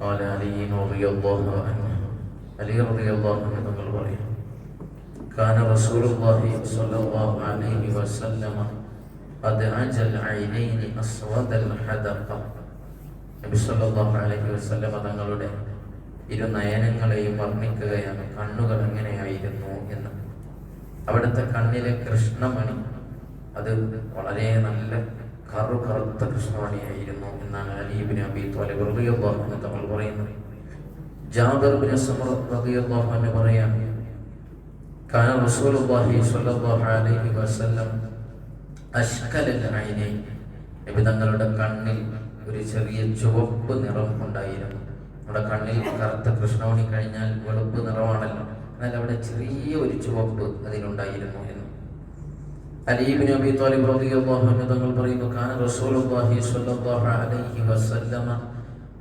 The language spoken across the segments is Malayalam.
قال علي رضي الله عنه علي رضي الله عنه തങ്ങൾ പറയും كان رسول الله صلى الله عليه وسلم قد عجل عينين أسود الحدقة നബി സല്ലല്ലാഹു അലൈഹി വസല്ലമ തങ്ങളുടെ ഇരു നയനങ്ങളെയും വർണ്ണിക്കുകയാണ് കണ്ണുകൾ എങ്ങനെയായിരുന്നു എന്ന് അവിടുത്തെ കണ്ണിലെ കൃഷ്ണമണി അത് വളരെ നല്ല കറു കറുത്ത കൃഷ്ണമണിയായിരുന്നു എന്നാണ് അലീബിൻ അബി റളിയല്ലാഹു അൻഹു തങ്ങൾ പറയുന്നത്. ജാബിർ കാന റസൂലുള്ളാഹി അലൈഹി വസല്ലം കണ്ണിൽ ഒരു ചെറിയ ചുവപ്പ് നിറം ഉണ്ടായിരുന്നു. നമ്മുടെ കണ്ണിൽ കറുത്ത കൃഷ്ണമണി കഴിഞ്ഞാൽ വെളുപ്പ് നിറമാണല്ലോ. എന്നാൽ അവിടെ ചെറിയ ഒരു ചുവപ്പ് അതിനുണ്ടായിരുന്നു എന്ന് അലീബിൻ അബി താലിബ് റളിയല്ലാഹു തങ്ങൾ പറയുന്നു കാന റസൂലുള്ളാഹി സ്വല്ലല്ലാഹു അലൈഹി വസല്ലമ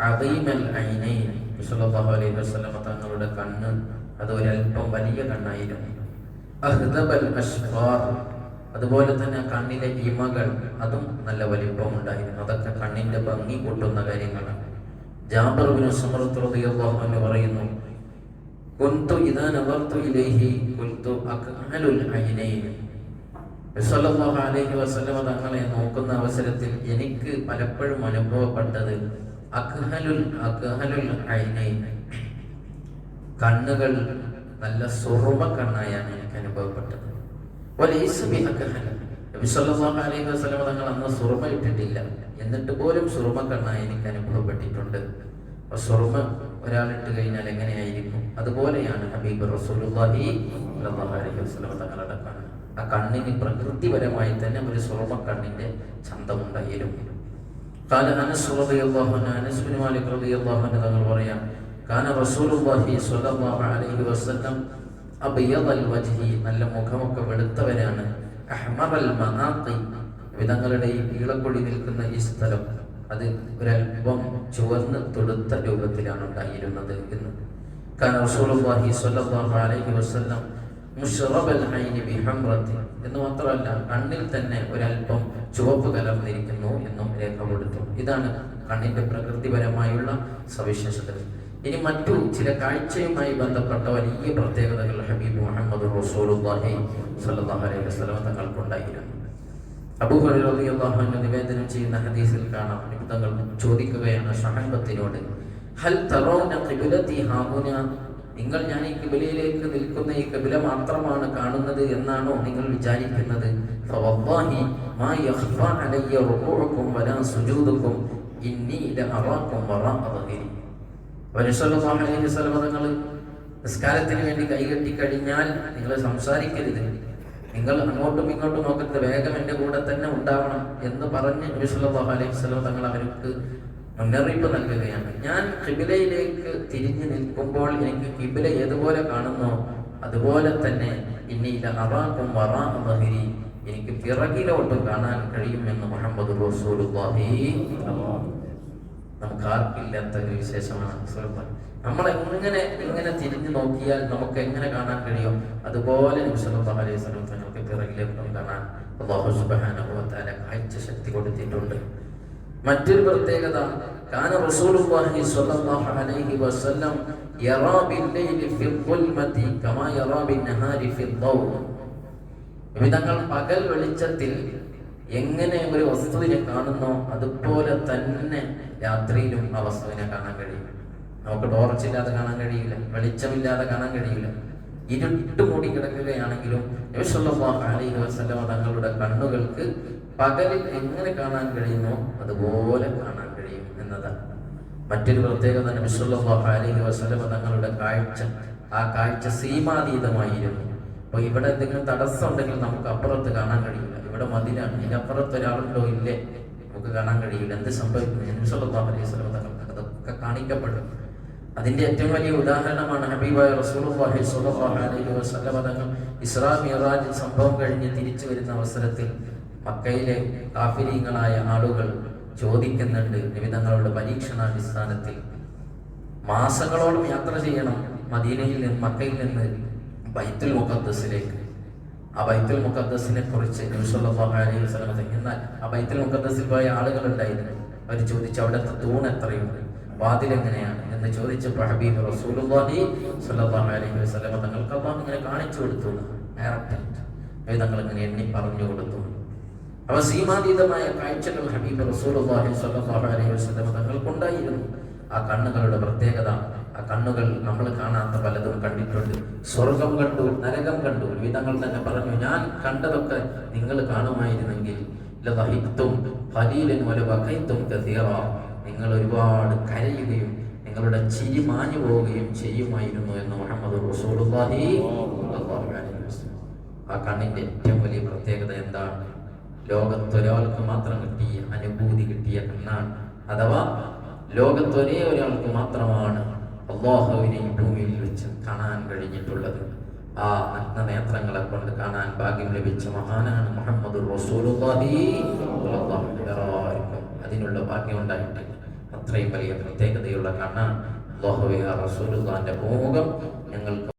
അദീമൽ ഐനൈൻ. സ്വല്ലല്ലാഹു അലൈഹി വസല്ലമ തങ്ങളുടെ കണ്ണ് അത് ഒരല്പം വലിയ കണ്ണായിരുന്നു. അഹ്ദബൽ അഷ്ഫാർ അതുപോലെ തന്നെ കണ്ണിലെ ഇമകൾ അതും നല്ല വലിപ്പം ഉണ്ടായിരുന്നു. അതൊക്കെ കണ്ണിന്റെ ഭംഗി കൂട്ടുന്ന കാര്യങ്ങളാണ്. ജാബർ ബിൻ സമറത്ത് റളിയല്ലാഹു അൻഹു പറയുന്നു കുന്തു നദർതു ഇലൈഹി കുൽതു അക്ഹലുൽ സല്ലല്ലാഹു അലൈഹി വസല്ലമ തങ്ങളെ നോക്കുന്ന അവസരത്തിൽ എനിക്ക് പലപ്പോഴും അനുഭവപ്പെട്ടത് അക്ഹലുൽ അക്ഹലുൽ ഐനൈൻ. കണ്ണുകൾ നല്ല സുറുമ കണ്ണായാണ് എനിക്ക് അനുഭവപ്പെട്ടത്. വലൈസ ബി അക്ഹൽ നബി സല്ലല്ലാഹു അലൈഹി വസല്ലമ തങ്ങൾ അന്ന് സുറുമ ഇട്ടിട്ടില്ല. എന്നിട്ട് പോലും സുറുമ കണ്ണായി എനിക്ക് അനുഭവപ്പെട്ടിട്ടുണ്ട്. സുറുമ ഒരാളിട്ട് കഴിഞ്ഞാൽ എങ്ങനെയായിരിക്കും? അതുപോലെയാണ് ഹബീബ് റസൂലുള്ളാഹി അലൈഹി വസല്ലമ തങ്ങളുടെ കണ്ണ് ആ കണ്ണിന് പ്രകൃതിപരമായി തന്നെ ഒരു സ്വർണ കണ്ണിന്റെ ചന്തമുണ്ടായിരുന്നു കാല അനസ് റബി അള്ളാഹുന തങ്ങൾ പറയാം കാന റസൂലുള്ളാഹി സ്വല്ലല്ലാഹു അലൈഹി വസല്ലം അബിയദൽ വജ്ഹി നല്ല മുഖമൊക്കെ വെളുത്തവനാണ് അഹ്മറൽ മനാഖി വിധങ്ങളുടെ ഈ ഈളക്കൊടി നിൽക്കുന്ന ഈ സ്ഥലം അത് ഒരല്പം ചുവന്ന് തൊടുത്ത രൂപത്തിലാണ് ഉണ്ടായിരുന്നത് എന്ന്. കാരണം റസൂലുള്ളാഹി സ്വല്ലല്ലാഹു അലൈഹി വസല്ലം എന്ന് മാത്രമല്ല കണ്ണിൽ തന്നെ ഒരല്പം ചുവപ്പ് കലർന്നിരിക്കുന്നു എന്നും രേഖപ്പെടുത്തും. ഇതാണ് കണ്ണിന്റെ പ്രകൃതിപരമായുള്ള സവിശേഷതകൾ. ഇനി മറ്റു ചില കാഴ്ചയുമായി ബന്ധപ്പെട്ട വലിയ പ്രത്യേകതകൾ ഹബീബ് മുഹമ്മദ് റസൂലുള്ളാഹി അലൈഹി വസല്ലം തങ്ങൾക്കുണ്ടായിരുന്നു. അബൂ ഹുറൈറ റളിയല്ലാഹു അൻഹു നിവേദനം ചെയ്യുന്ന ഹദീസിൽ കാണാം. തങ്ങൾ ചോദിക്കുകയാണ് സഹബത്തിനോട് ഹൽ തറൗന ഹാഹുന? നിങ്ങൾ ഞാൻ ഈ കിബിലയിലേക്ക് നിൽക്കുന്ന ഈ കബില മാത്രമാണ് കാണുന്നത് എന്നാണോ നിങ്ങൾ വിചാരിക്കുന്നത്? നിസ്കാരത്തിന് വേണ്ടി കൈകെട്ടി കഴിഞ്ഞാൽ നിങ്ങൾ സംസാരിക്കരുത്. നിങ്ങൾ അങ്ങോട്ടും ഇങ്ങോട്ടും നോക്കരുത്. വേഗം എന്റെ കൂടെ തന്നെ ഉണ്ടാവണം എന്ന് പറഞ്ഞ് നബിസ്വല്ലാഹു അലൈഹി സ്വലം തങ്ങൾ അവർക്ക് മുന്നറിയിപ്പ് നൽകുകയാണ്. ഞാൻ കിബിലയിലേക്ക് തിരിഞ്ഞു നിൽക്കുമ്പോൾ എനിക്ക് കിബില ഏതുപോലെ കാണുന്നോ അതുപോലെ തന്നെ ഇന്നിയില്ല അറാക്കും വറാ മഹിരി എനിക്ക് പിറകിലോട്ട് കാണാൻ കഴിയുമെന്ന് മുഹമ്മദ് റസൂലുള്ളാഹി. നമുക്ക് ആർക്കില്ലാത്ത ഒരു വിശേഷമാണ്. നമ്മൾ എങ്ങനെ ഇങ്ങനെ തിരിഞ്ഞു നോക്കിയാൽ നമുക്ക് എങ്ങനെ കാണാൻ കഴിയും? അതുപോലെ നബിസല്ലാഹു അലൈഹി സ്വലം തങ്ങൾക്ക് പിറകിലേക്ക് കാണാൻ അള്ളാഹു തആല കാഴ്ച ശക്തി കൊടുത്തിട്ടുണ്ട്. മറ്റൊരു പ്രത്യേകത കാന റസൂലുള്ളാഹി സ്വല്ലല്ലാഹു അലൈഹി വസല്ലം ഫിൽ കമാ പകൽ വെളിച്ചത്തിൽ എങ്ങനെ ഒരു വസ്തുവിനെ കാണുന്നോ അതുപോലെ തന്നെ രാത്രിയിലും ആ വസ്തുവിനെ കാണാൻ കഴിയും. നമുക്ക് ടോർച്ച് ഇല്ലാതെ കാണാൻ കഴിയില്ല വെളിച്ചമില്ലാതെ കാണാൻ കഴിയില്ല. ഇരുട്ട് മൂടി കിടക്കുകയാണെങ്കിലും നബിസല്ലല്ലാഹു അലൈഹി വസല്ലമ തങ്ങളുടെ കണ്ണുകൾക്ക് പകലിൽ എങ്ങനെ കാണാൻ കഴിയുമോ അതുപോലെ കാണാൻ കഴിയും എന്നതാണ്. മറ്റൊരു പ്രത്യേകത നബിസല്ലല്ലാഹു അലൈഹി വസല്ലമ തങ്ങളുടെ കാഴ്ച ആ കാഴ്ച സീമാതീതമായിരുന്നു. അപ്പോൾ ഇവിടെ എന്തെങ്കിലും തടസ്സം ഉണ്ടെങ്കിൽ നമുക്ക് അപ്പുറത്ത് കാണാൻ കഴിയില്ല. ഇവിടെ മതിലാണ് ഇതിനപ്പുറത്ത് ഒരാളുണ്ടോ ഇല്ലേ? നമുക്ക് കാണാൻ കഴിയില്ല. എന്ത് സംഭവിക്കുന്നു? നബിസല്ലല്ലാഹു അലൈഹി വസല്ലമ തങ്ങൾക്ക് അതൊക്കെ കാണിക്കപ്പെടും. അതിന്റെ ഏറ്റവും വലിയ ഉദാഹരണമാണ് ഹബീബായ റസൂലുള്ളാഹി സ്വല്ലല്ലാഹു അലൈഹി വസല്ലമ തങ്ങൾ ഇസ്രാ മിറാജ് സംഭവം കഴിഞ്ഞ് തിരിച്ചു വരുന്ന അവസരത്തിൽ മക്കയിലെ കാഫിരീങ്ങളായ ആളുകൾ ചോദിക്കുന്നുണ്ട് നിമിതങ്ങളുടെ പരീക്ഷണാടിസ്ഥാനത്തിൽ. മാസങ്ങളോളം യാത്ര ചെയ്യണം മദീനയിൽ നിന്ന് മക്കയിൽ നിന്ന് ബൈത്തുൽ മുഖദ്ദസിലേക്ക്. ആ ബൈത്തുൽ മുഖദ്ദസിനെ കുറിച്ച് അലൈഹി വസല്ലം എന്നാൽ ആ ബൈത്തുൽ മുഖദ്ദസിൽ പോയ ആളുകൾ ഉണ്ടായിരുന്നു. അവർ ചോദിച്ചു അവിടുത്തെ തൂൺ എത്രയുണ്ട്? വാതിൽ എങ്ങനെയാണ്? എന്ന് ചോദിച്ചപ്പോൾ റസൂലുള്ളാഹി അലൈഹി വസല്ലം തങ്ങൾക്ക് അള്ളാഹ് ഇങ്ങനെ കാണിച്ചു കൊടുത്തു ഡയറക്റ്റ് ഇങ്ങനെ എണ്ണി പറഞ്ഞു കൊടുത്തു. അവ സീമാതീതമായ കാഴ്ചകൾ ഹബീബ് റസൂലുള്ളാഹി അലൈഹി വസല്ലം തങ്ങൾക്കുണ്ടായിരുന്നു. ആ കണ്ണുകളുടെ പ്രത്യേകത ആ കണ്ണുകൾ നമ്മൾ കാണാത്ത പലതും കണ്ടിട്ടുണ്ട്. സ്വർഗം കണ്ടു നരകം കണ്ടു വിധങ്ങൾ തന്നെ പറഞ്ഞു ഞാൻ കണ്ടതൊക്കെ നിങ്ങൾ കാണുമായിരുന്നെങ്കിൽ ലതഹിത്തും ഒരു കസീറ. നിങ്ങൾ ഒരുപാട് കരയുകയും നിങ്ങളുടെ ചിരി മാഞ്ഞു പോവുകയും ചെയ്യുമായിരുന്നു എന്ന് മുഹമ്മദ് റസൂലുള്ളാഹി ആ കണ്ണിന്റെ ഏറ്റവും വലിയ പ്രത്യേകത എന്താണ്? ലോകത്തൊരാൾക്ക് മാത്രം കിട്ടിയ അനുഭൂതി കിട്ടിയ കണ്ണാണ്. അഥവാ ലോകത്തൊരേ ഒരാൾക്ക് മാത്രമാണ് അള്ളാഹുവിനെ ഭൂമിയിൽ വെച്ച് കാണാൻ കഴിഞ്ഞിട്ടുള്ളത്. ആ നഗ്ന നേത്രങ്ങളെ കൊണ്ട് കാണാൻ ഭാഗ്യം ലഭിച്ച മഹാനാണ് മുഹമ്മദ് അതിനുള്ള ഭാഗ്യം ഉണ്ടായിട്ടില്ല അത്രയും വലിയ പ്രത്യേകതയുള്ള കണ്ണാണ്. അള്ളാഹുവിന്റെ ആ റസൂലുള്ളാഹിന്റെ മുഖം ഞങ്ങൾക്ക്